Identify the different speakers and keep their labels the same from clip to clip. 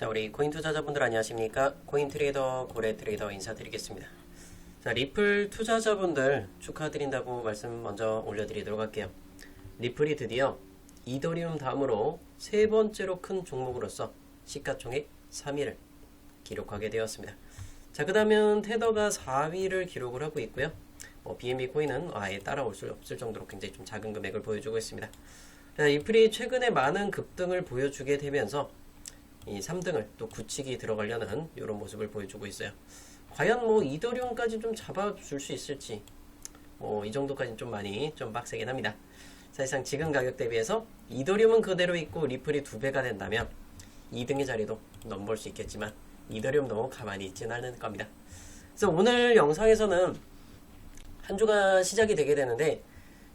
Speaker 1: 자, 우리 코인 투자자분들 안녕하십니까? 코인 트레이더 고래 트레이더 인사드리겠습니다. 자, 리플 투자자분들 축하드린다고 말씀 먼저 올려드리도록 할게요. 리플이 드디어 이더리움 다음으로 세 번째로 큰 종목으로서 시가총액 3위를 기록하게 되었습니다. 자, 그 다음은 테더가 4위를 기록을 하고 있고요. 뭐 BNB 코인은 아예 따라올 수 없을 정도로 굉장히 좀 작은 금액을 보여주고 있습니다. 자, 리플이 최근에 많은 급등을 보여주게 되면서 이 3등을 또 굳히기 들어가려는 이런 모습을 보여주고 있어요. 과연 뭐 이더리움까지 좀 잡아줄 수 있을지 뭐 이 정도까지는 좀 많이 좀 빡세긴 합니다. 사실상 지금 가격 대비해서 이더리움은 그대로 있고 리플이 두 배가 된다면 2등의 자리도 넘볼 수 있겠지만 이더리움도 가만히 있지는 않을 겁니다. 그래서 오늘 영상에서는 한 주가 시작이 되게 되는데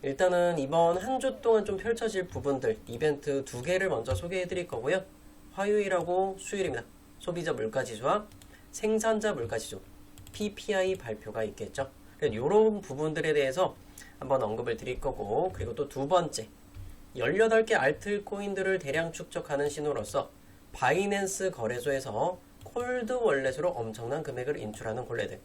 Speaker 1: 일단은 이번 한 주 동안 좀 펼쳐질 부분들 이벤트 두 개를 먼저 소개해 드릴 거고요. 화요일하고 수요일입니다. 소비자 물가지수와 생산자 물가지수 PPI 발표가 있겠죠. 이런 부분들에 대해서 한번 언급을 드릴 거고 그리고 또 두 번째 18개 알트 코인들을 대량 축적하는 신호로서 바이낸스 거래소에서 콜드 월렛으로 엄청난 금액을 인출하는 골레들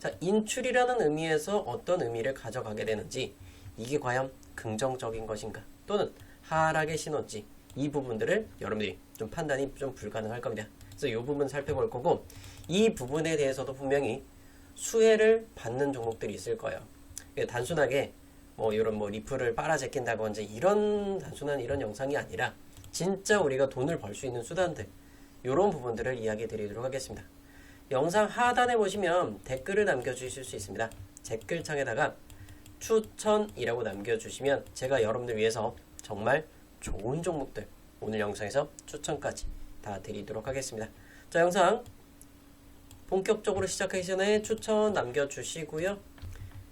Speaker 1: 자, 인출이라는 의미에서 어떤 의미를 가져가게 되는지 이게 과연 긍정적인 것인가 또는 하락의 신호인지 이 부분들을 여러분들이 좀 판단이 좀 불가능할 겁니다. 그래서 이 부분 살펴볼 거고 이 부분에 대해서도 분명히 수혜를 받는 종목들이 있을 거예요. 단순하게 뭐 이런 뭐 리플을 빨아제낀다든지 이런 단순한 이런 영상이 아니라 진짜 우리가 돈을 벌 수 있는 수단들 이런 부분들을 이야기 드리도록 하겠습니다. 영상 하단에 보시면 댓글을 남겨주실 수 있습니다. 댓글창에다가 추천이라고 남겨주시면 제가 여러분들 위해서 정말 좋은 종목들 오늘 영상에서 추천까지 다 드리도록 하겠습니다. 자 영상 본격적으로 시작하기 전에 추천 남겨주시고요.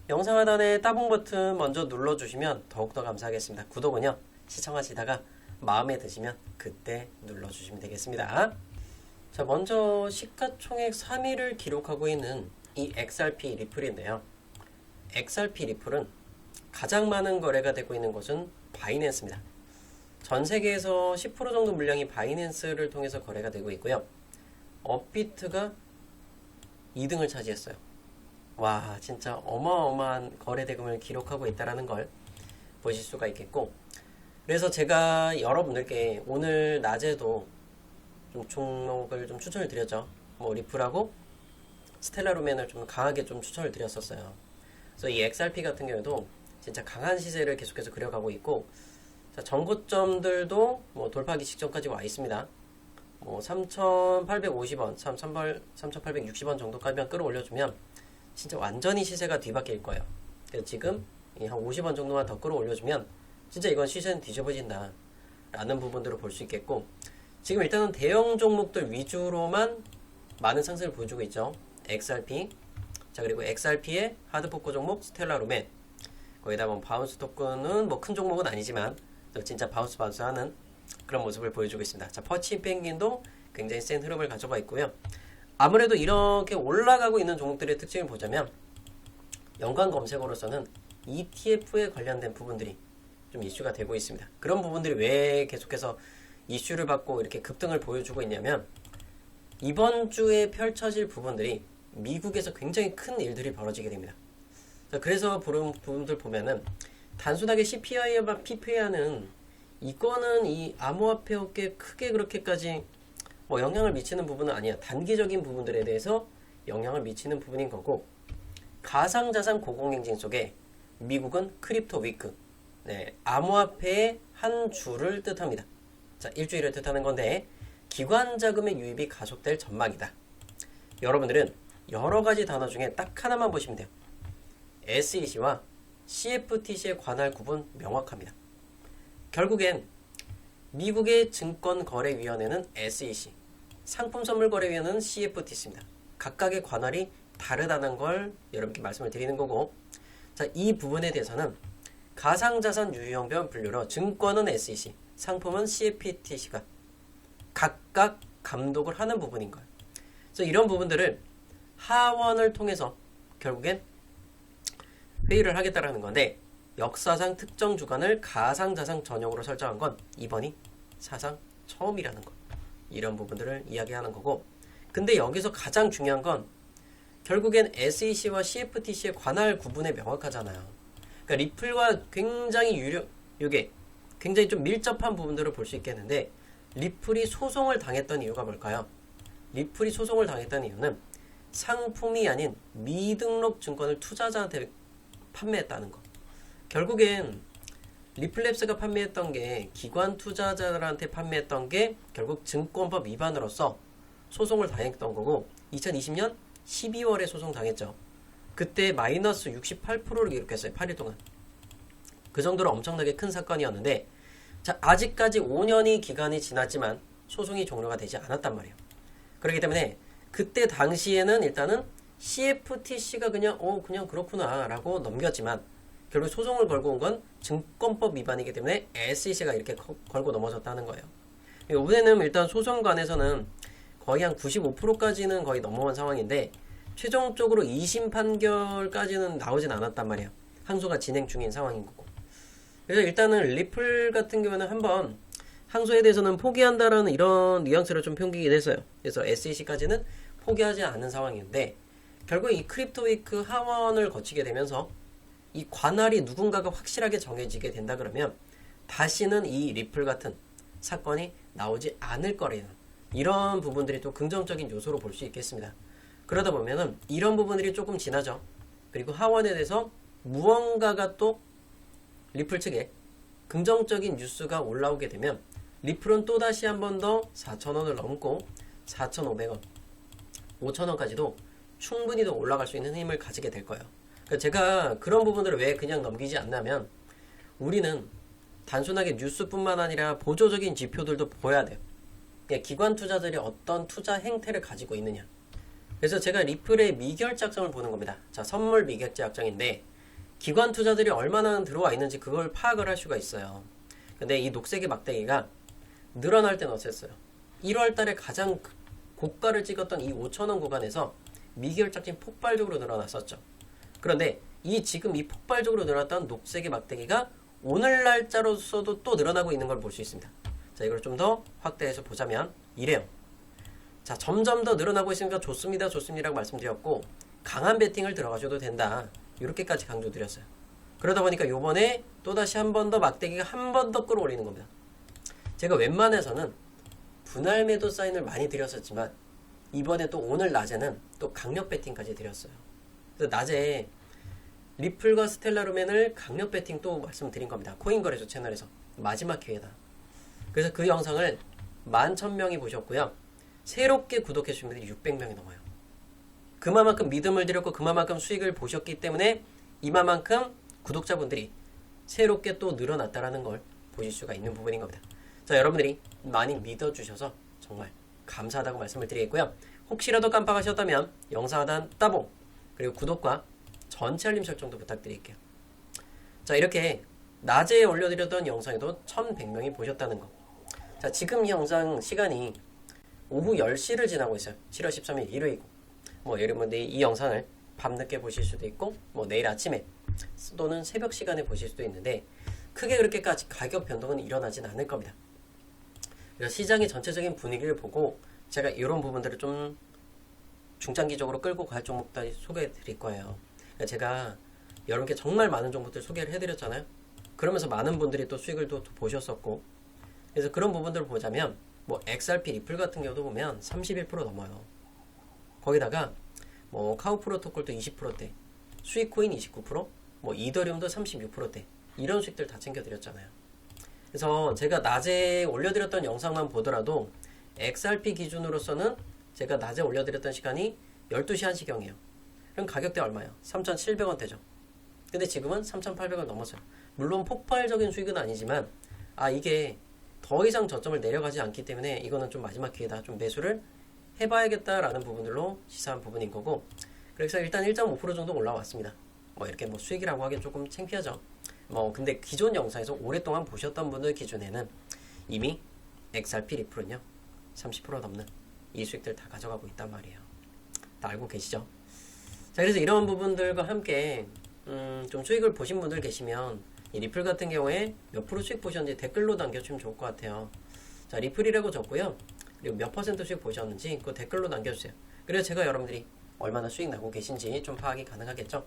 Speaker 1: 영상 하단에 따봉 버튼 먼저 눌러주시면 더욱더 감사하겠습니다. 구독은요 시청하시다가 마음에 드시면 그때 눌러주시면 되겠습니다. 자 먼저 시가총액 3위를 기록하고 있는 이 XRP 리플인데요. XRP 리플은 가장 많은 거래가 되고 있는 곳은 바이낸스입니다. 전 세계에서 10% 정도 물량이 바이낸스를 통해서 거래가 되고 있고요. 업비트가 2등을 차지했어요. 와, 진짜 어마어마한 거래 대금을 기록하고 있다는 걸 보실 수가 있겠고. 그래서 제가 여러분들께 오늘 낮에도 좀 종목을 좀 추천을 드렸죠. 뭐 리플하고 스텔라루멘을 좀 강하게 좀 추천을 드렸었어요. 그래서 이 XRP 같은 경우도 진짜 강한 시세를 계속해서 그려가고 있고 자, 전고점들도 뭐 돌파하기 직전까지 와 있습니다. 뭐 3,850원, 3,860원 정도까지만 끌어올려주면 진짜 완전히 시세가 뒤바뀔 거예요. 그래서 지금 한 50원 정도만 더 끌어올려주면 진짜 이건 시세는 뒤집어진다. 라는 부분들을 볼 수 있겠고 지금 일단은 대형 종목들 위주로만 많은 상승을 보여주고 있죠. XRP 자 그리고 XRP의 하드포커 종목 스텔라루멘 거기다 뭐 바운스 토큰은 뭐 큰 종목은 아니지만 진짜 바운스 바운스 하는 그런 모습을 보여주고 있습니다. 자 퍼치 펭귄도 굉장히 센 흐름을 가져가 있고요. 아무래도 이렇게 올라가고 있는 종목들의 특징을 보자면 연관 검색어로서는 ETF에 관련된 부분들이 좀 이슈가 되고 있습니다. 그런 부분들이 왜 계속해서 이슈를 받고 이렇게 급등을 보여주고 있냐면 이번 주에 펼쳐질 부분들이 미국에서 굉장히 큰 일들이 벌어지게 됩니다. 그래서 그런 부분들 보면은 단순하게 CPI와 PPI는 이거는 이 암호화폐 업계에 크게 그렇게까지 뭐 영향을 미치는 부분은 아니야. 단기적인 부분들에 대해서 영향을 미치는 부분인 거고 가상자산 고공행진 속에 미국은 크립토 위크 네, 암호화폐의 한 주를 뜻합니다. 자, 일주일을 뜻하는 건데 기관 자금의 유입이 가속될 전망이다. 여러분들은 여러 가지 단어 중에 딱 하나만 보시면 돼요. SEC와 CFTC의 관할 구분 명확합니다. 결국엔 미국의 증권거래위원회는 SEC, 상품선물거래위원회는 CFTC입니다. 각각의 관할이 다르다는 걸 여러분께 말씀을 드리는 거고, 자, 이 부분에 대해서는 가상자산 유형별 분류로 증권은 SEC, 상품은 CFTC가 각각 감독을 하는 부분인 거예요. 그래서 이런 부분들을 하원을 통해서 결국엔 회의를 하겠다라는 건데 역사상 특정 주간을 가상자산 전용으로 설정한 건 이번이 사상 처음이라는 것. 이런 부분들을 이야기하는 거고 근데 여기서 가장 중요한 건 결국엔 SEC와 CFTC의 관할 구분이 명확하잖아요. 그러니까 리플과 굉장히 유력, 이게 굉장히 좀 밀접한 부분들을 볼 수 있겠는데 리플이 소송을 당했던 이유가 뭘까요? 리플이 소송을 당했던 이유는 상품이 아닌 미등록 증권을 투자자한테 판매했다는 거. 결국엔 리플랩스가 판매했던 게 기관 투자자들한테 판매했던 게 결국 증권법 위반으로서 소송을 당했던 거고 2020년 12월에 소송 당했죠. 그때 마이너스 68%를 기록했어요. 8일 동안. 그 정도로 엄청나게 큰 사건이었는데 자, 아직까지 5년이 기간이 지났지만 소송이 종료가 되지 않았단 말이에요. 그렇기 때문에 그때 당시에는 일단은 CFTC가 그냥 어 그냥 그렇구나라고 넘겼지만 결국 소송을 걸고 온 건 증권법 위반이기 때문에 SEC가 이렇게 거- 걸고 넘어졌다는 거예요. 이번에는 일단 소송관에서는 거의 한 95%까지는 거의 넘어온 상황인데 최종적으로 2심 판결까지는 나오진 않았단 말이에요. 항소가 진행 중인 상황인 거고. 그래서 일단은 리플 같은 경우는 한번 항소에 대해서는 포기한다라는 이런 뉘앙스를 좀 풍기긴 했어요. 그래서 SEC까지는 포기하지 않은 상황인데 결국 이 크립토 위크 하원을 거치게 되면서 이 관할이 누군가가 확실하게 정해지게 된다 그러면 다시는 이 리플 같은 사건이 나오지 않을 거라는 이런 부분들이 또 긍정적인 요소로 볼 수 있겠습니다. 그러다 보면은 이런 부분들이 조금 지나죠. 그리고 하원에 대해서 무언가가 또 리플 측에 긍정적인 뉴스가 올라오게 되면 리플은 또 다시 한 번 더 4,000원을 넘고 4,500원, 5,000원까지도 충분히 더 올라갈 수 있는 힘을 가지게 될 거예요. 그러니까 제가 그런 부분들을 왜 그냥 넘기지 않냐면 우리는 단순하게 뉴스뿐만 아니라 보조적인 지표들도 보여야 돼요. 그러니까 기관 투자들이 어떤 투자 행태를 가지고 있느냐. 그래서 제가 리플의 미결제 약정을 보는 겁니다. 자, 선물 미결제 약정인데 기관 투자들이 얼마나 들어와 있는지 그걸 파악을 할 수가 있어요. 근데 이 녹색의 막대기가 늘어날 때는 어땠어요? 1월 달에 가장 고가를 찍었던 이 5천원 구간에서 미결작진 폭발적으로 늘어났었죠. 그런데 이 지금 이 폭발적으로 늘어났던 녹색의 막대기가 오늘 날짜로서도 또 늘어나고 있는 걸 볼 수 있습니다. 자, 이걸 좀 더 확대해서 보자면 이래요. 자, 점점 더 늘어나고 있으니까 좋습니다, 좋습니다라고 말씀드렸고 강한 베팅을 들어가셔도 된다. 이렇게까지 강조드렸어요. 그러다 보니까 요번에 또다시 한 번 더 막대기가 한 번 더 끌어올리는 겁니다. 제가 웬만해서는 분할 매도 사인을 많이 드렸었지만 이번에 또 오늘 낮에는 또 강력 베팅까지 드렸어요. 그래서 낮에 리플과 스텔라루멘을 강력 베팅 또 말씀드린 겁니다. 코인 거래소 채널에서 마지막 기회다. 그래서 그 영상을 11,000명이 보셨고요. 새롭게 구독해 주신 분들이 600명이 넘어요. 그만큼 믿음을 드렸고 그만큼 수익을 보셨기 때문에 이만큼 구독자분들이 새롭게 또 늘어났다라는 걸 보실 수가 있는 부분인 겁니다. 자, 여러분들이 많이 믿어 주셔서 정말 감사하다고 말씀을 드리겠고요. 혹시라도 깜빡하셨다면 영상 하단 따봉 그리고 구독과 전체 알림 설정도 부탁드릴게요. 자, 이렇게 낮에 올려드렸던 영상에도 1100명이 보셨다는 거. 자, 지금 이 영상 시간이 오후 10시를 지나고 있어요. 7월 13일 일요일이고. 뭐 여러분들이 이 영상을 밤늦게 보실 수도 있고 뭐 내일 아침에 또는 새벽 시간에 보실 수도 있는데 크게 그렇게까지 가격 변동은 일어나진 않을 겁니다. 그래서 시장의 전체적인 분위기를 보고 제가 이런 부분들을 좀 중장기적으로 끌고 갈 종목들 소개해 드릴 거예요. 그러니까 제가 여러분께 정말 많은 종목들 소개를 해드렸잖아요. 그러면서 많은 분들이 또 수익을 또 보셨었고 그래서 그런 부분들을 보자면 뭐 XRP 리플 같은 경우도 보면 31% 넘어요. 거기다가 뭐 카우 프로토콜도 20%대, 수익코인 29%, 뭐 이더리움도 36%대 이런 수익들 다 챙겨드렸잖아요. 그래서 제가 낮에 올려드렸던 영상만 보더라도 XRP 기준으로서는 제가 낮에 올려드렸던 시간이 12시 1시경이에요. 그럼 가격대 얼마예요? 3,700원 대죠. 근데 지금은 3,800원 넘었어요. 물론 폭발적인 수익은 아니지만 아 이게 더 이상 저점을 내려가지 않기 때문에 이거는 좀 마지막 기회다. 좀 매수를 해봐야겠다라는 부분들로 시사한 부분인 거고 그래서 일단 1.5% 정도 올라왔습니다. 뭐 이렇게 뭐 수익이라고 하기엔 조금 창피하죠. 뭐 근데 기존 영상에서 오랫동안 보셨던 분들 기준에는 이미 XRP 리플은요 30% 넘는 이 수익들 다 가져가고 있단 말이에요. 다 알고 계시죠? 자 그래서 이런 부분들과 함께 음, 좀 수익을 보신 분들 계시면 이 리플 같은 경우에 몇 프로 수익 보셨는지 댓글로 남겨주시면 좋을 것 같아요. 자 리플이라고 적고요. 그리고 몇 퍼센트씩 보셨는지 그 댓글로 남겨주세요. 그래서 제가 여러분들이 얼마나 수익 나고 계신지 좀 파악이 가능하겠죠.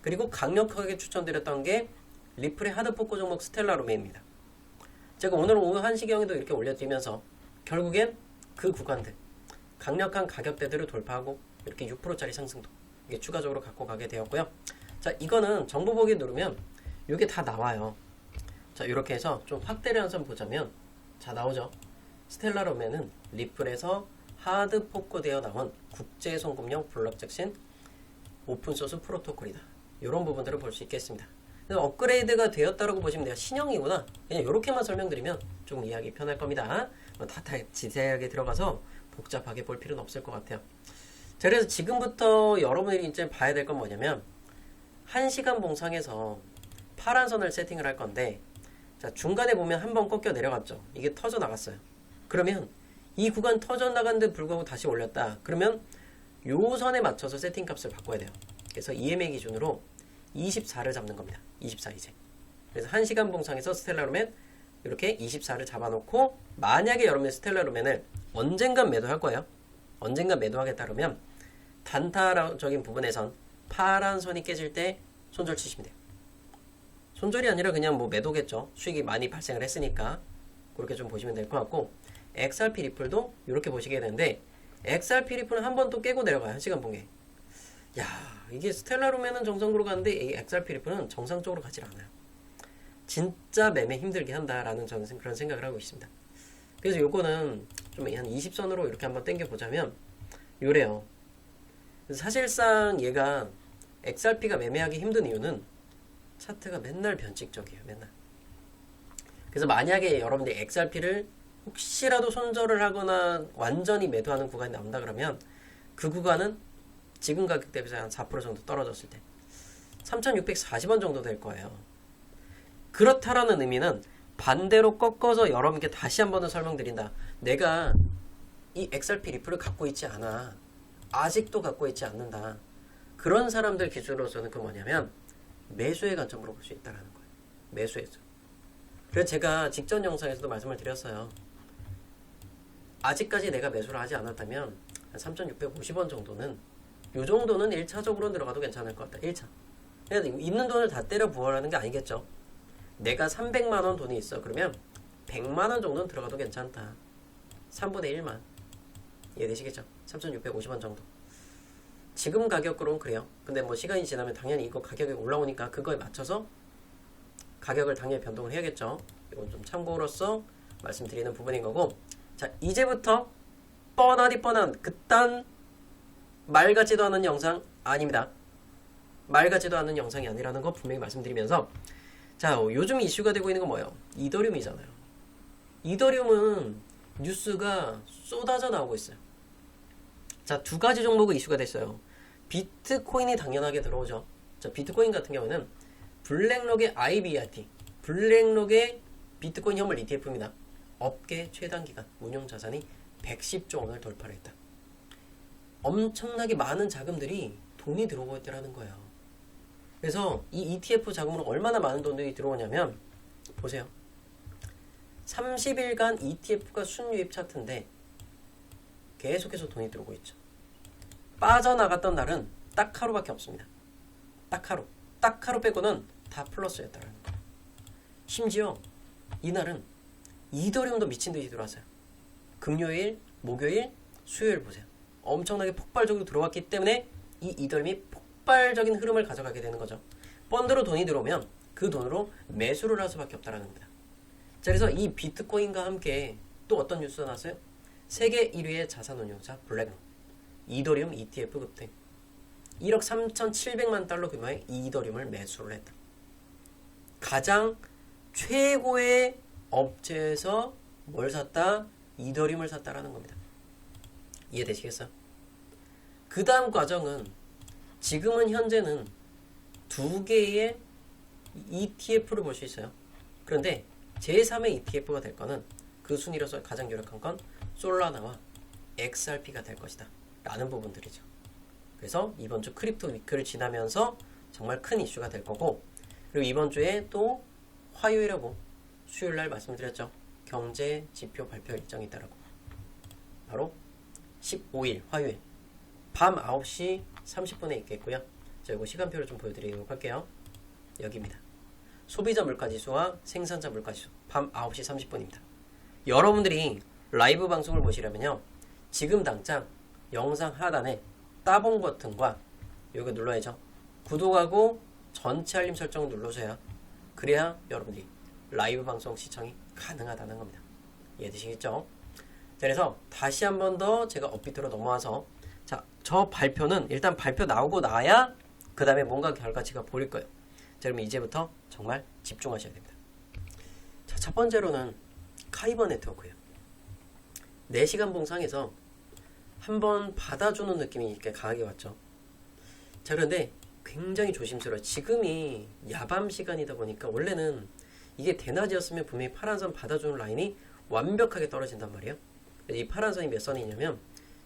Speaker 1: 그리고 강력하게 추천드렸던 게 리플의 하드포커 종목 스텔라로메입니다. 제가 오늘 오후 1시경에도 이렇게 올려드리면서 결국엔 그 구간들 강력한 가격대들을 돌파하고 이렇게 6%짜리 상승도 이게 추가적으로 갖고 가게 되었고요. 자 이거는 정보 보기 누르면 이게 다 나와요. 자 이렇게 해서 좀 확대를 한번 보자면 자 나오죠. 스텔라로메는 리플에서 하드 포커되어 나온 국제 송금용 블록 잭신 오픈소스 프로토콜이다. 이런 부분들을 볼 수 있겠습니다. 업그레이드가 되었다고 보시면 돼요. 신형이구나. 그냥 이렇게만 설명드리면 좀 이해하기 편할 겁니다. 뭐 다, 다 지세하게 들어가서 복잡하게 볼 필요는 없을 것 같아요. 자, 그래서 지금부터 여러분들이 이제 봐야 될 건 뭐냐면 1시간 봉상에서 파란 선을 세팅을 할 건데 자, 중간에 보면 한 번 꺾여 내려갔죠. 이게 터져 나갔어요. 그러면 이 구간 터져 나갔는데 불구하고 다시 올렸다. 그러면 요 선에 맞춰서 세팅 값을 바꿔야 돼요. 그래서 EMA 기준으로 24를 잡는 겁니다. 24 이제. 그래서 1시간 봉상에서 스텔라루멘 이렇게 24를 잡아놓고 만약에 여러분이 스텔라루멘을 언젠간 매도할 거예요. 언젠간 매도하겠다 그러면 단타적인 부분에선 파란 선이 깨질 때 손절 치시면 돼요. 손절이 아니라 그냥 뭐 매도겠죠. 수익이 많이 발생을 했으니까 그렇게 좀 보시면 될 것 같고 XRP 리플도 이렇게 보시게 되는데 XRP 리플은 한 번 또 깨고 내려가요. 1시간 봉에. 야 이게 스텔라룸에는 정상적으로 가는데 이 XRP 리플은 정상적으로 가질 않아요. 진짜 매매 힘들게 한다라는 저는 그런 생각을 하고 있습니다. 그래서 요거는 좀 한 20선으로 이렇게 한번 당겨 보자면 요래요. 사실상 얘가 XRP가 매매하기 힘든 이유는 차트가 맨날 변칙적이에요. 맨날. 그래서 만약에 여러분들이 XRP를 혹시라도 손절을 하거나 완전히 매도하는 구간이 나온다 그러면 그 구간은 지금 가격 대비해서 한 4% 정도 떨어졌을 때 3,640원 정도 될 거예요. 그렇다라는 의미는 반대로 꺾어서 여러분께 다시 한 번 더 설명드린다. 내가 이 XRP 리플을 갖고 있지 않아. 아직도 갖고 있지 않는다. 그런 사람들 기준으로서는 그 뭐냐면 매수의 관점으로 볼 수 있다는 거예요. 매수에서. 그래서 제가 직전 영상에서도 말씀을 드렸어요. 아직까지 내가 매수를 하지 않았다면 한 3,650원 정도는 요 정도는 1차적으로 들어가도 괜찮을 것 같다. 1차. 있는 돈을 다 때려 부어라는 게 아니겠죠. 내가 300만 원 돈이 있어. 그러면 100만 원 정도는 들어가도 괜찮다. 3분의 1만. 이해되시겠죠? 3,650원 정도. 지금 가격으로는 그래요. 근데 뭐 시간이 지나면 당연히 이거 가격이 올라오니까 그거에 맞춰서 가격을 당연히 변동을 해야겠죠. 이건 좀 참고로서 말씀드리는 부분인 거고. 자, 이제부터 뻔하디 뻔한 그딴 말 같지도 않은 영상 아닙니다. 말 같지도 않은 영상이 아니라는 거 분명히 말씀드리면서 자, 요즘 이슈가 되고 있는 건 뭐예요? 이더리움이잖아요. 이더리움은 뉴스가 쏟아져 나오고 있어요. 자, 두 가지 종목의 이슈가 됐어요. 비트코인이 당연하게 들어오죠. 자, 비트코인 같은 경우는 블랙록의 IBRT, 블랙록의 비트코인 현물 ETF입니다. 업계 최단 기간 운용 자산이 110조 원을 돌파를 했다. 엄청나게 많은 자금들이 돈이 들어오고 있다는 거예요. 그래서 이 ETF 자금으로 얼마나 많은 돈들이 들어오냐면 보세요. 30일간 ETF가 순유입 차트인데 계속해서 돈이 들어오고 있죠. 빠져나갔던 날은 딱 하루밖에 없습니다. 딱 하루. 딱 하루 빼고는 다 플러스였다는 거예요. 심지어 이날은 이더리움도 미친 듯이 들어왔어요. 금요일, 목요일, 수요일 보세요. 엄청나게 폭발적으로 들어왔기 때문에 이 이더리움이 폭발적인 흐름을 가져가게 되는 거죠. 펀드로 돈이 들어오면 그 돈으로 매수를 할 수밖에 없다는 겁니다. 자, 그래서 이 비트코인과 함께 또 어떤 뉴스가 나왔어요? 세계 1위의 자산 운용사 블랙록 이더리움 ETF 급등 1억 3,700만 달러 규모의 이더리움을 매수를 했다. 가장 최고의 업체에서 뭘 샀다? 이더리움을 샀다라는 겁니다. 이해되시겠어요? 그 다음 과정은 지금은 현재는 두 개의 ETF를 볼 수 있어요. 그런데 제3의 ETF가 될 거는 그 순위로서 가장 유력한 건 솔라나와 XRP가 될 것이다. 라는 부분들이죠. 그래서 이번 주 크립토 위크를 지나면서 정말 큰 이슈가 될 거고 그리고 이번 주에 또 화요일하고 수요일 날 말씀드렸죠. 경제 지표 발표 일정이 있다라고. 바로 15일 화요일 밤 9시 30분에 있겠고요. 자, 이거 시간표를 좀 보여드리도록 할게요. 여기입니다. 소비자 물가지수와 생산자 물가지수 밤 9시 30분입니다. 여러분들이 라이브 방송을 보시려면요. 지금 당장 영상 하단에 따봉 버튼과 여기 눌러야죠. 구독하고 전체 알림 설정을 눌러줘야 그래야 여러분들이 라이브 방송 시청이 가능하다는 겁니다. 이해되시겠죠? 자, 그래서 다시 한 번 더 제가 업비트로 넘어와서 자, 저 발표는 일단 발표 나오고 나야 그 다음에 뭔가 결과치가 보일 거예요. 자, 그러면 이제부터 정말 집중하셔야 됩니다. 자, 첫 번째로는 카이버 네트워크예요. 4시간 봉상에서 한번 받아주는 느낌이 이렇게 강하게 왔죠. 자, 그런데 굉장히 조심스러워요. 지금이 야밤 시간이다 보니까 원래는 이게 대낮이었으면 분명히 파란선 받아주는 라인이 완벽하게 떨어진단 말이에요. 이 파란 선이 몇 선이냐면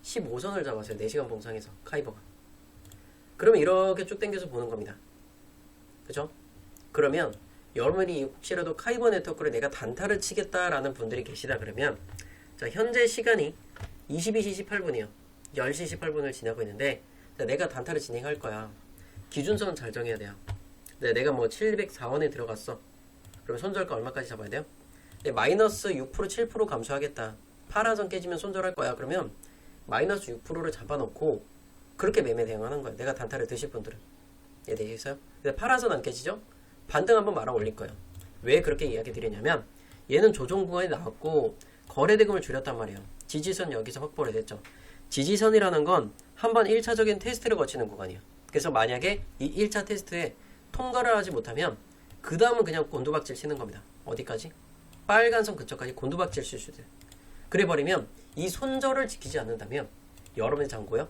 Speaker 1: 15선을 잡았어요. 4시간 봉상에서 카이버가. 그러면 이렇게 쭉 당겨서 보는 겁니다. 그죠? 그러면 여러분이 혹시라도 카이버 네트워크를 내가 단타를 치겠다라는 분들이 계시다 그러면 자 현재 시간이 22시 18분이에요. 10시 18분을 지나고 있는데 자, 내가 단타를 진행할 거야. 기준선 잘 정해야 돼요. 네, 내가 뭐 704원에 들어갔어. 그럼 손절가 얼마까지 잡아야 돼요? 네, 마이너스 6% 7% 감소하겠다. 파란선 깨지면 손절할 거야. 그러면 마이너스 6%를 잡아놓고 그렇게 매매 대응하는 거예요. 내가 단타를 드실 분들은. 예, 되시겠어요? 근데 파란선 안 깨지죠? 반등 한번 말아 올릴 거예요. 왜 그렇게 이야기 드리냐면 얘는 조정 구간이 나왔고 거래 대금을 줄였단 말이에요. 지지선 여기서 확보를 됐죠. 지지선이라는 건 한 번 1차적인 테스트를 거치는 구간이에요. 그래서 만약에 이 1차 테스트에 통과를 하지 못하면 그 다음은 그냥 곤두박질 치는 겁니다. 어디까지? 빨간 선 근처까지 곤두박질 칠수 있어요. 그래버리면 이 손절을 지키지 않는다면 여러분의 잔고요.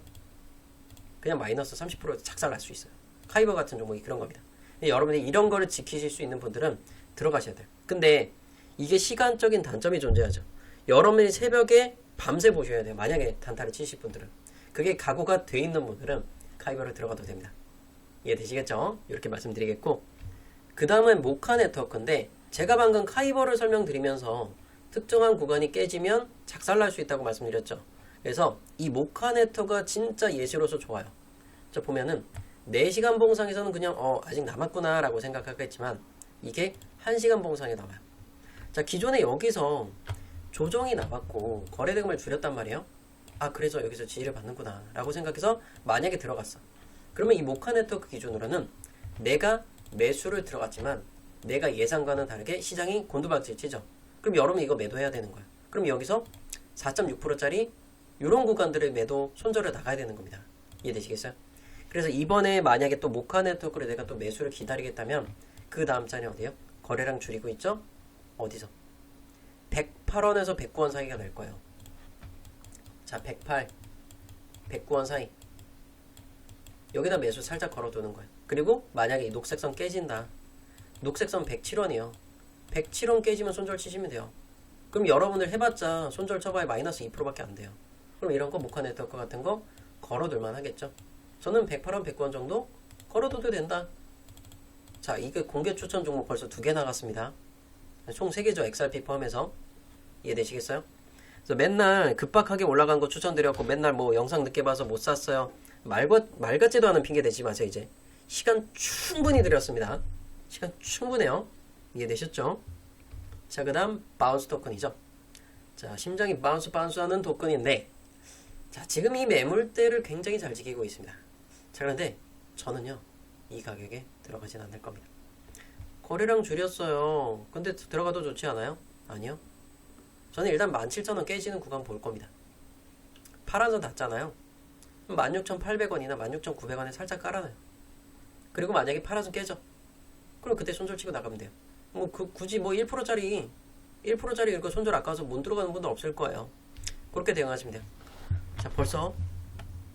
Speaker 1: 그냥 마이너스 30% 작살 날 수 있어요. 카이버 같은 종목이 그런 겁니다. 여러분이 이런 거를 지키실 수 있는 분들은 들어가셔야 돼요. 근데 이게 시간적인 단점이 존재하죠. 여러분이 새벽에 밤새 보셔야 돼요. 만약에 단타를 치실 분들은. 그게 각오가 돼 있는 분들은 카이버를 들어가도 됩니다. 이해되시겠죠? 이렇게 말씀드리겠고 그 다음은 모카 네트워크인데 제가 방금 카이버를 설명드리면서 특정한 구간이 깨지면 작살날 수 있다고 말씀드렸죠. 그래서 이 모카 네트워크가 진짜 예시로서 좋아요. 자 보면은 4시간 봉상에서는 그냥 어 아직 남았구나 라고 생각하겠지만 이게 1시간 봉상에 나와요. 자 기존에 여기서 조정이 나왔고 거래 대금을 줄였단 말이에요. 아 그래서 여기서 지지를 받는구나 라고 생각해서 만약에 들어갔어. 그러면 이 모카 네트워크 기준으로는 내가 매수를 들어갔지만 내가 예상과는 다르게 시장이 곤두박질 치죠. 그럼 여러분 이거 매도해야 되는 거예요. 그럼 여기서 4.6%짜리 이런 구간들의 매도 손절을 나가야 되는 겁니다. 이해되시겠어요? 그래서 이번에 만약에 또 모카 네트워크를 내가 또 매수를 기다리겠다면 그 다음 자리 어디요? 거래량 줄이고 있죠? 어디서? 108원에서 109원 사이가 될 거예요. 자, 108, 109원 사이. 여기다 매수 살짝 걸어두는 거예요. 그리고 만약에 이 녹색선 깨진다. 녹색선 107원이요. 107원 깨지면 손절 치시면 돼요. 그럼 여러분들 해봤자 손절 쳐봐야 마이너스 2%밖에 안 돼요. 그럼 이런 거 모카 네트워크 같은 거 걸어둘만 하겠죠. 저는 108원, 109원 정도 걸어둬도 된다. 자, 이게 공개 추천 종목 벌써 두 개 나갔습니다. 총 3개죠. XRP 포함해서. 이해되시겠어요? 그래서 맨날 급박하게 올라간 거 추천드렸고 맨날 뭐 영상 늦게 봐서 못 샀어요. 말, 말 같지도 않은 핑계 대지 마세요, 이제. 시간 충분히 드렸습니다. 시간 충분해요. 이해되셨죠? 자, 그 다음 바운스 토큰이죠. 자, 심장이 바운스 바운스 하는 토큰인데 자, 지금 이 매물대를 굉장히 잘 지키고 있습니다. 자, 그런데 저는요, 이 가격에 들어가진 않을 겁니다. 거래량 줄였어요. 근데 들어가도 좋지 않아요? 아니요. 저는 일단 17,000원 깨지는 구간 볼 겁니다. 파란선 닿잖아요. 16,800원이나 16,900원에 살짝 깔아놔요. 그리고 만약에 파란선 깨져. 그럼 그때 손절 치고 나가면 돼요. 뭐 그, 굳이 뭐 1%짜리 1%짜리 이거 손절 아까워서 못 들어가는 분도 없을 거예요. 그렇게 대응하시면 돼요. 자, 벌써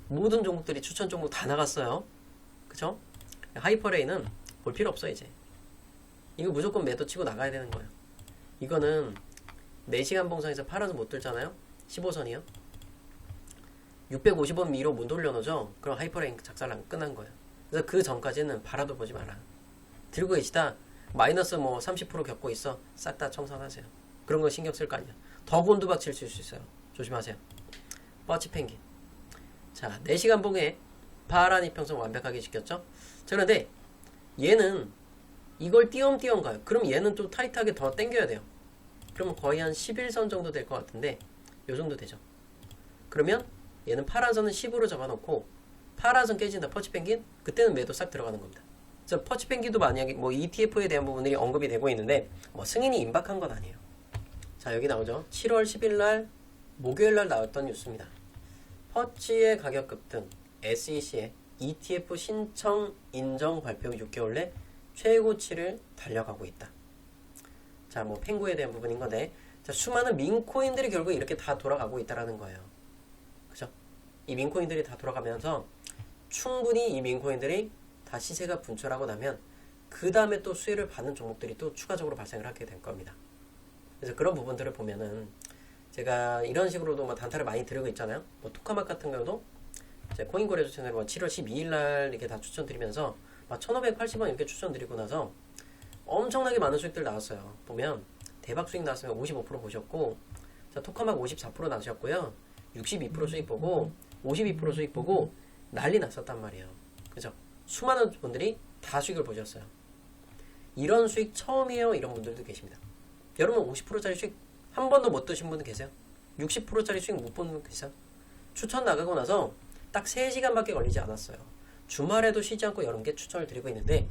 Speaker 1: 모든 종목들이 추천 종목 다 나갔어요. 그쵸? 하이퍼레이는 볼 필요 없어, 이제. 이거 무조건 매도 치고 나가야 되는 거예요. 이거는 4시간 봉상에서 팔아서 못 들잖아요? 15선이요? 650원 미로 못 돌려놓죠? 그럼 하이퍼레인 작살난 끝난 거예요. 그래서 그 전까지는 팔아도 보지 마라. 들고 계시다 마이너스 뭐 30% 겪고 있어. 싹 다 청산하세요. 그런 거 신경 쓸 거 아니야. 더 곤두박질 칠수 있어요. 조심하세요. 퍼치펭귄. 자, 4시간 봉에 파란 이평선 완벽하게 지켰죠? 자, 그런데 얘는 이걸 띄엄띄엄 가요. 그럼 얘는 좀 타이트하게 더 당겨야 돼요. 그러면 거의 한 11선 정도 될 것 같은데 요 정도 되죠. 그러면 얘는 파란 선은 10으로 잡아놓고 파란 선 깨진다 퍼치 펭귄 그때는 매도 싹 들어가는 겁니다. 그래서 퍼치펭귄도 만약에 뭐 ETF에 대한 부분들이 언급이 되고 있는데 뭐 승인이 임박한 건 아니에요. 자 여기 나오죠. 7월 10일 날 목요일 날 나왔던 뉴스입니다. 퍼치의 가격 급등, SEC의 ETF 신청 인정 발표 후 6개월 내 최고치를 달려가고 있다. 자, 뭐 펭구에 대한 부분인 건데, 자, 수많은 민코인들이 결국 이렇게 다 돌아가고 있다라는 거예요. 그죠? 이 민코인들이 다 돌아가면서 충분히 이 민코인들이 다 시 세가 분출하고 나면 그 다음에 또 수혜를 받는 종목들이 또 추가적으로 발생을 하게 될 겁니다. 그래서 그런 부분들을 보면은 제가 이런 식으로도 뭐 단타를 많이 드리고 있잖아요. 뭐 토카막 같은 경우도 제 코인 거래소 채널 뭐 7월 12일 날 이렇게 다 추천드리면서 막 1,580원 이렇게 추천드리고 나서 엄청나게 많은 수익들 나왔어요. 보면 대박 수익 나왔으면 55% 보셨고 자, 토카막 54% 나셨고요. 62% 수익 보고 52% 수익 보고 난리 났었단 말이에요. 그죠? 수많은 분들이 다 수익을 보셨어요. 이런 수익 처음이에요. 이런 분들도 계십니다. 여러분 50%짜리 수익 한 번도 못 드신 분 계세요? 60%짜리 수익 못 본 분 계세요? 추천 나가고 나서 딱 3시간밖에 걸리지 않았어요. 주말에도 쉬지 않고 여러분께 추천을 드리고 있는데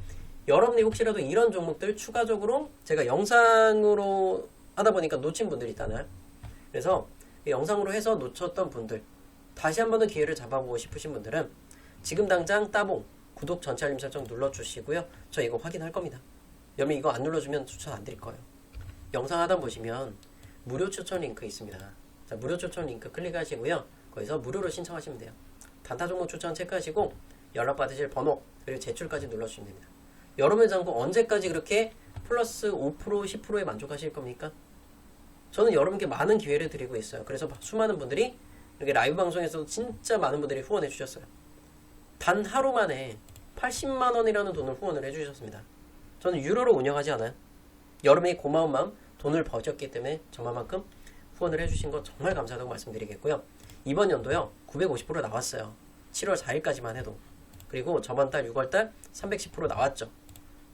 Speaker 1: 여러분이 혹시라도 이런 종목들 추가적으로 제가 영상으로 하다 보니까 놓친 분들이 있잖아요. 그래서 영상으로 해서 놓쳤던 분들 다시 한 번 더 기회를 잡아보고 싶으신 분들은 지금 당장 따봉 구독 전체 알림 설정 눌러주시고요. 저 이거 확인할 겁니다. 여러분 이거 안 눌러주면 추천 안 드릴 거예요. 영상 하단 보시면 무료 추천 링크 있습니다. 자, 무료 추천 링크 클릭하시고요. 거기서 무료로 신청하시면 돼요. 단타 종목 추천 체크하시고 연락 받으실 번호 그리고 제출까지 눌러주시면 됩니다. 여러분의 장고 언제까지 그렇게 플러스 5% 10%에 만족하실 겁니까? 저는 여러분께 많은 기회를 드리고 있어요. 그래서 수많은 분들이 이렇게 라이브 방송에서 진짜 많은 분들이 후원해 주셨어요. 단 하루 만에 80만 원이라는 돈을 후원을 해 주셨습니다. 저는 유로로 운영하지 않아요. 여러분의 고마운 마음 돈을 버셨기 때문에 저만큼 후원을 해주신 거 정말 감사하다고 말씀드리겠고요. 이번 연도요 950% 나왔어요. 7월 4일까지만 해도 그리고 저번 달 6월 달 310% 나왔죠.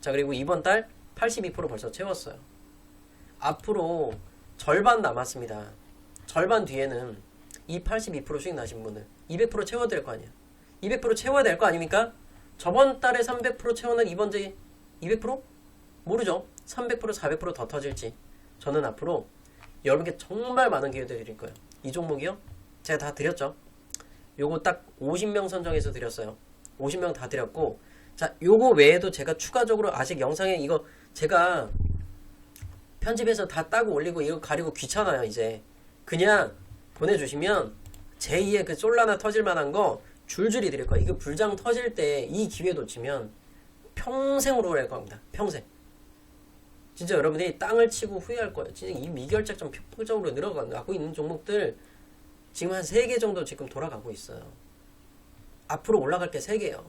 Speaker 1: 자 그리고 이번 달 82% 벌써 채웠어요. 앞으로 절반 남았습니다. 절반 뒤에는 이 82% 수익 나신 분을 200% 채워야 될거 아니야. 200% 채워야 될 거 아닙니까? 저번 달에 300% 채워는 이번 주에 200%? 모르죠. 300% 400%더 터질지. 저는 앞으로 여러분께 정말 많은 기회를 드릴 거예요. 이 종목이요? 제가 다 드렸죠. 요거 딱 50명 선정해서 드렸어요. 50명 다 드렸고 자 요거 외에도 제가 추가적으로 아직 영상에 이거 제가 편집해서 다 따고 올리고 이거 가리고 귀찮아요 이제 그냥 보내주시면 제2의 그 쫄라나 터질 만한 거 줄줄이 드릴 거예요. 이거 불장 터질 때 이 기회 놓치면 평생으로 갈 겁니다. 평생. 진짜 여러분들이 땅을 치고 후회할 거예요. 진짜 이 미결작점 폭적으로 늘어가고 있는 종목들 지금 한 3개 정도 지금 돌아가고 있어요. 앞으로 올라갈 게 3개예요.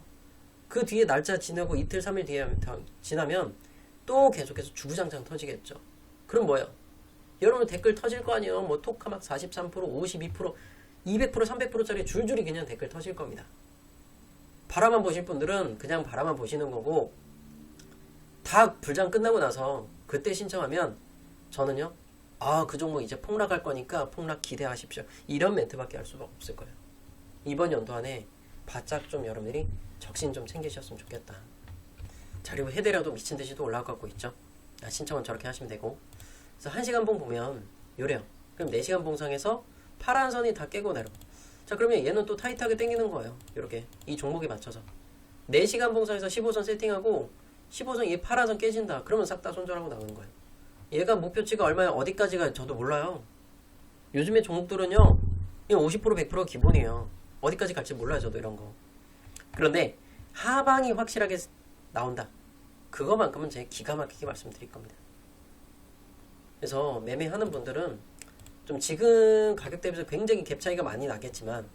Speaker 1: 그 뒤에 날짜 지나고 이틀, 3일 뒤에 지나면 또 계속해서 주구장창 터지겠죠. 그럼 뭐예요? 여러분 댓글 터질 거 아니에요. 뭐 토카막 43%, 52%, 200%, 300%짜리 줄줄이 그냥 댓글 터질 겁니다. 바라만 보실 분들은 그냥 바라만 보시는 거고 다 불장 끝나고 나서 그때 신청하면 저는요. 아, 그 종목 이제 폭락할 거니까 폭락 기대하십시오. 이런 멘트밖에 할 수가 없을 거예요. 이번 연도 안에 바짝 좀 여러분들이 적신 좀 챙기셨으면 좋겠다. 자, 그리고 해대라도 미친 듯이 도 올라가고 있죠. 아, 신청은 저렇게 하시면 되고. 그래서 1시간 봉 보면 요래요. 그럼 4시간 봉상에서 파란 선이 다 깨고 내려. 자, 그러면 얘는 또 타이트하게 당기는 거예요. 이렇게. 이 종목에 맞춰서. 4시간 봉상에서 15선 세팅하고 15선 이 파란 선 깨진다. 그러면 싹 다 손절하고 나가는 거예요. 얘가 목표치가 얼마야 어디까지가 저도 몰라요. 요즘에 종목들은요. 50% 100% 기본이에요. 어디까지 갈지 몰라요. 저도 이런 거. 그런데 하방이 확실하게 나온다. 그거만큼은 제가 기가 막히게 말씀드릴 겁니다. 그래서 매매하는 분들은 좀 지금 가격 대비해서 굉장히 갭 차이가 많이 나겠지만,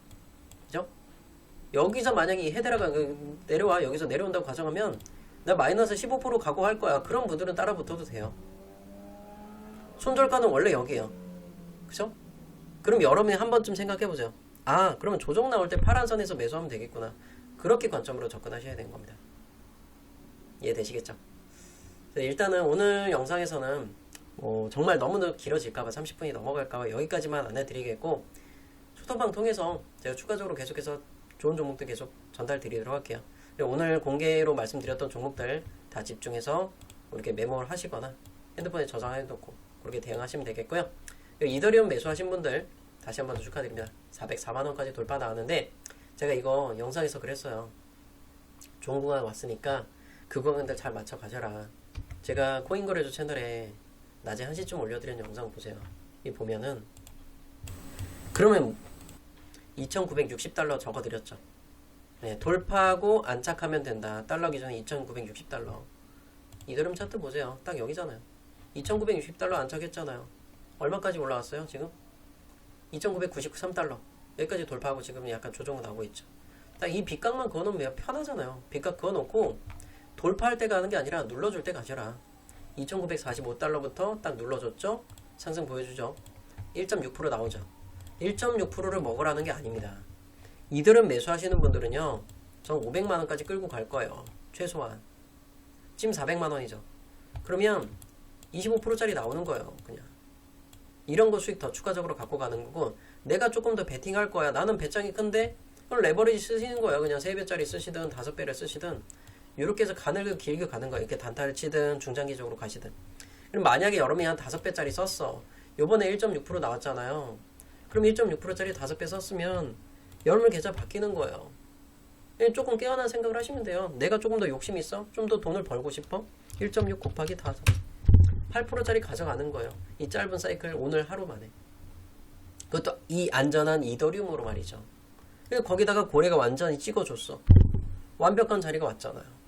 Speaker 1: 그죠? 여기서 만약에 헤드라가 그 내려와, 여기서 내려온다고 가정하면, 나 마이너스 15% 각오할 거야. 그런 분들은 따라 붙어도 돼요. 손절가는 원래 여기에요. 그죠? 그럼 여러분이 한 번쯤 생각해 보세요. 아 그러면 조정 나올 때 파란 선에서 매수하면 되겠구나 그렇게 관점으로 접근하셔야 되는 겁니다 이해되시겠죠? 네, 일단은 오늘 영상에서는 뭐 정말 너무 길어질까봐 30분이 넘어갈까봐 여기까지만 안 해드리겠고 초토방 통해서 제가 추가적으로 계속해서 좋은 종목들 계속 전달 드리도록 할게요. 오늘 공개로 말씀드렸던 종목들 다 집중해서 이렇게 메모를 하시거나 핸드폰에 저장해 놓고 그렇게 대응하시면 되겠고요. 이더리움 매수하신 분들 다시 한번더 축하드립니다. 404만원까지 돌파 나왔는데 제가 이거 영상에서 그랬어요. 구간 왔으니까 그 구간들 잘 맞춰 가셔라. 제가 코인거래소 채널에 낮에 1시쯤 올려드린 영상 보세요. 이 보면은 그러면 2,960달러 적어드렸죠. 네, 돌파하고 안착하면 된다. 달러 기준에 2,960달러. 이더름 차트 보세요. 딱 여기잖아요. 2,960달러 안착했잖아요. 얼마까지 올라왔어요, 지금? 2,993달러. 여기까지 돌파하고 지금 약간 조정 나오고 있죠. 딱 이 빗각만 그어놓으면 편하잖아요. 빗각 그어놓고 돌파할 때 가는 게 아니라 눌러줄 때 가셔라. 2,945달러부터 딱 눌러줬죠? 상승 보여주죠? 1.6% 나오죠? 1.6%를 먹으라는 게 아닙니다. 이들은 매수하시는 분들은요, 전 500만원까지 끌고 갈 거예요. 최소한. 지금 400만원이죠. 그러면 25%짜리 나오는 거예요. 그냥. 이런 거 수익 더 추가적으로 갖고 가는 거고, 내가 조금 더 베팅할 거야. 나는 배짱이 큰데, 그럼 레버리지 쓰시는 거예요. 그냥 3배짜리 쓰시든 5배를 쓰시든. 이렇게 해서 가늘게 길게 가는 거예요. 이렇게 단타를 치든 중장기적으로 가시든. 그럼 만약에 여름에 한 5배짜리 썼어. 요번에 1.6% 나왔잖아요. 그럼 1.6%짜리 5배 썼으면 여름을 계좌 바뀌는 거예요. 예, 조금 깨어난 생각을 하시면 돼요. 내가 조금 더 욕심 있어? 좀 더 돈을 벌고 싶어? 1.6 곱하기 5. 8%짜리 가져가는 거예요. 이 짧은 사이클 오늘 하루 만에. 그것도 이 안전한 이더리움으로 말이죠. 거기다가 고래가 완전히 찍어줬어. 완벽한 자리가 왔잖아요.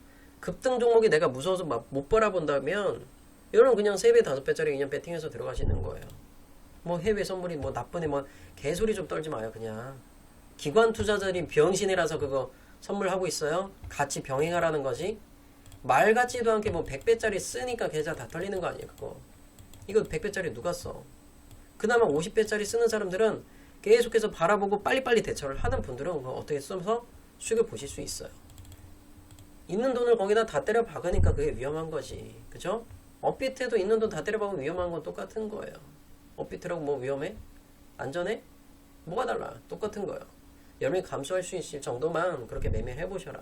Speaker 1: 급등 종목이 내가 무서워서 막 못 바라본다면 여러분 그냥 3배, 5배짜리 그냥 배팅해서 들어가시는 거예요. 뭐 해외 선물이 뭐 나쁘네 뭐 개소리 좀 떨지 마요 그냥. 기관 투자자들이 병신이라서 그거 선물하고 있어요. 같이 병행하라는 거지. 말 같지도 않게 뭐 100배짜리 쓰니까 계좌 다 털리는 거 아니에요 그거. 이거 100배짜리 누가 써? 그나마 50배짜리 쓰는 사람들은 계속해서 바라보고 빨리빨리 대처를 하는 분들은 어떻게 써서 수익을 보실 수 있어요. 있는 돈을 거기다 다 때려 박으니까 그게 위험한 거지. 그죠? 업비트에도 있는 돈 다 때려 박으면 위험한 건 똑같은 거예요. 업비트라고 뭐 위험해? 안전해? 뭐가 달라? 똑같은 거예요. 여러분이 감수할 수 있을 정도만 그렇게 매매해 보셔라.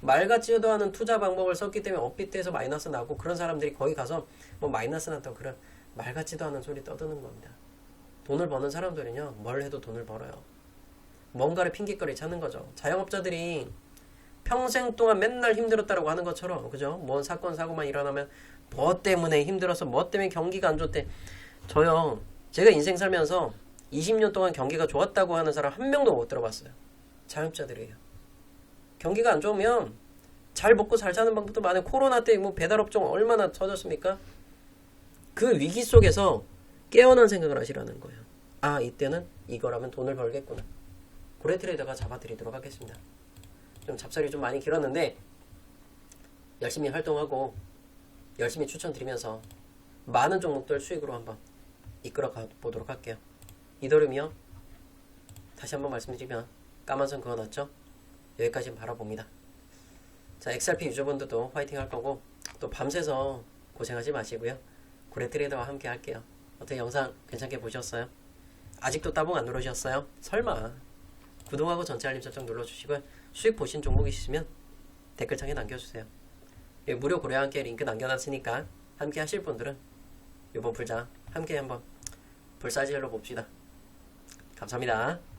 Speaker 1: 말 같지도 않은 투자 방법을 썼기 때문에 업비트에서 마이너스 나고 그런 사람들이 거기 가서 뭐 마이너스 났다고 그런 말 같지도 않은 소리 떠드는 겁니다. 돈을 버는 사람들은요, 뭘 해도 돈을 벌어요. 뭔가를 핑계거리 찾는 거죠. 자영업자들이 평생 동안 맨날 힘들었다라고 하는 것처럼, 그죠? 뭔 사건, 사고만 일어나면 뭐 때문에 힘들어서, 뭐 때문에 경기가 안 좋대. 저요, 제가 인생 살면서 20년 동안 경기가 좋았다고 하는 사람 한 명도 못 들어봤어요. 자영업자들이에요. 경기가 안 좋으면 잘 먹고 잘 사는 방법도 많아요. 코로나 때 뭐 배달업종 얼마나 터졌습니까? 그 위기 속에서 깨어난 생각을 하시라는 거예요. 아, 이때는 이거라면 돈을 벌겠구나. 고래 트레이더가 잡아드리도록 하겠습니다. 좀 잡설이 좀 많이 길었는데 열심히 활동하고 열심히 추천드리면서 많은 종목들 수익으로 한번 이끌어 가 보도록 할게요. 이더름이요. 다시 한번 말씀드리면 까만 선 그어놨죠? 여기까지 바라봅니다. 자, XRP 유저분들도 화이팅 할 거고 또 밤새서 고생하지 마시고요. 고래 트레이더와 함께 할게요. 어떻게 영상 괜찮게 보셨어요? 아직도 따봉 안 누르셨어요? 설마 구독하고 전체 알림 설정 눌러주시고요. 수익 보신 종목 있으면 댓글창에 남겨주세요. 여기 무료 고래와 함께 링크 남겨놨으니까 함께 하실 분들은 이번 불장 함께 한번 불사질러 봅시다. 감사합니다.